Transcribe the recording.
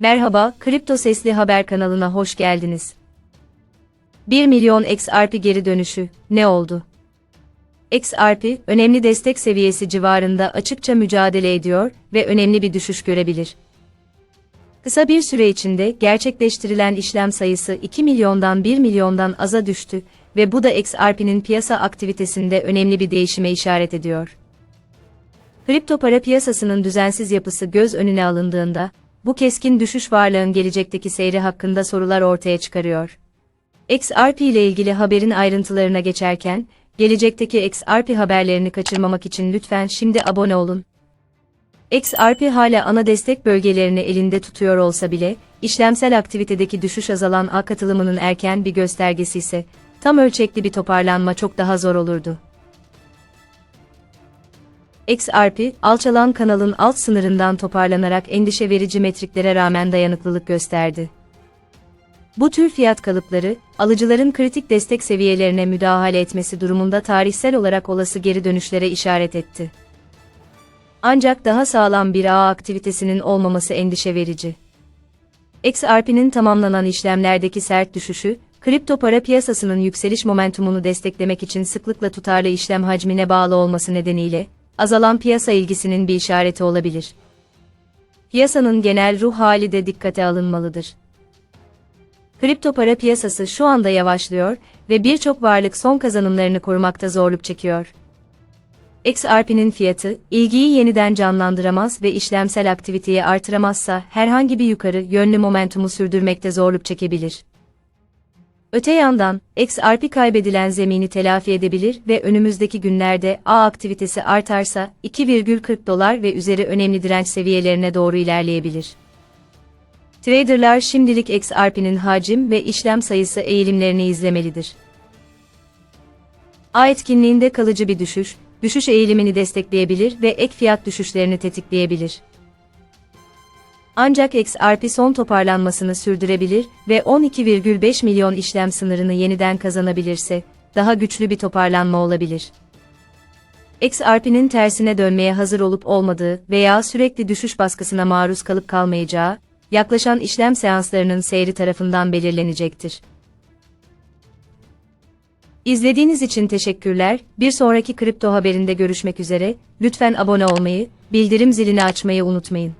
Merhaba, Kripto Sesli Haber kanalına hoş geldiniz. 1 milyon XRP geri dönüşü, ne oldu? XRP, önemli destek seviyesi civarında açıkça mücadele ediyor ve önemli bir düşüş görebilir. Kısa bir süre içinde gerçekleştirilen işlem sayısı 2 milyondan 1 milyondan aza düştü ve bu da XRP'nin piyasa aktivitesinde önemli bir değişime işaret ediyor. Kripto para piyasasının düzensiz yapısı göz önüne alındığında, bu keskin düşüş varlığın gelecekteki seyri hakkında sorular ortaya çıkarıyor. XRP ile ilgili haberin ayrıntılarına geçerken, gelecekteki XRP haberlerini kaçırmamak için lütfen şimdi abone olun. XRP hala ana destek bölgelerini elinde tutuyor olsa bile, işlemsel aktivitedeki düşüş azalan A katılımının erken bir göstergesi ise, tam ölçekli bir toparlanma çok daha zor olurdu. XRP, alçalan kanalın alt sınırından toparlanarak endişe verici metriklere rağmen dayanıklılık gösterdi. Bu tür fiyat kalıpları, alıcıların kritik destek seviyelerine müdahale etmesi durumunda tarihsel olarak olası geri dönüşlere işaret etti. Ancak daha sağlam bir ağ aktivitesinin olmaması endişe verici. XRP'nin tamamlanan işlemlerdeki sert düşüşü, kripto para piyasasının yükseliş momentumunu desteklemek için sıklıkla tutarlı işlem hacmine bağlı olması nedeniyle, azalan piyasa ilgisinin bir işareti olabilir. Piyasanın genel ruh hali de dikkate alınmalıdır. Kripto para piyasası şu anda yavaşlıyor ve birçok varlık son kazanımlarını korumakta zorluk çekiyor. XRP'nin fiyatı, ilgiyi yeniden canlandıramaz ve işlemsel aktiviteyi artıramazsa herhangi bir yukarı yönlü momentumu sürdürmekte zorluk çekebilir. Öte yandan, XRP kaybedilen zemini telafi edebilir ve önümüzdeki günlerde A aktivitesi artarsa 2,40 dolar ve üzeri önemli direnç seviyelerine doğru ilerleyebilir. Traderlar şimdilik XRP'nin hacim ve işlem sayısı eğilimlerini izlemelidir. A etkinliğinde kalıcı bir düşüş, düşüş eğilimini destekleyebilir ve ek fiyat düşüşlerini tetikleyebilir. Ancak XRP son toparlanmasını sürdürebilir ve 12,5 milyon işlem sınırını yeniden kazanabilirse, daha güçlü bir toparlanma olabilir. XRP'nin tersine dönmeye hazır olup olmadığı veya sürekli düşüş baskısına maruz kalıp kalmayacağı, yaklaşan işlem seanslarının seyri tarafından belirlenecektir. İzlediğiniz için teşekkürler. Bir sonraki kripto haberinde görüşmek üzere. Lütfen abone olmayı, bildirim zilini açmayı unutmayın.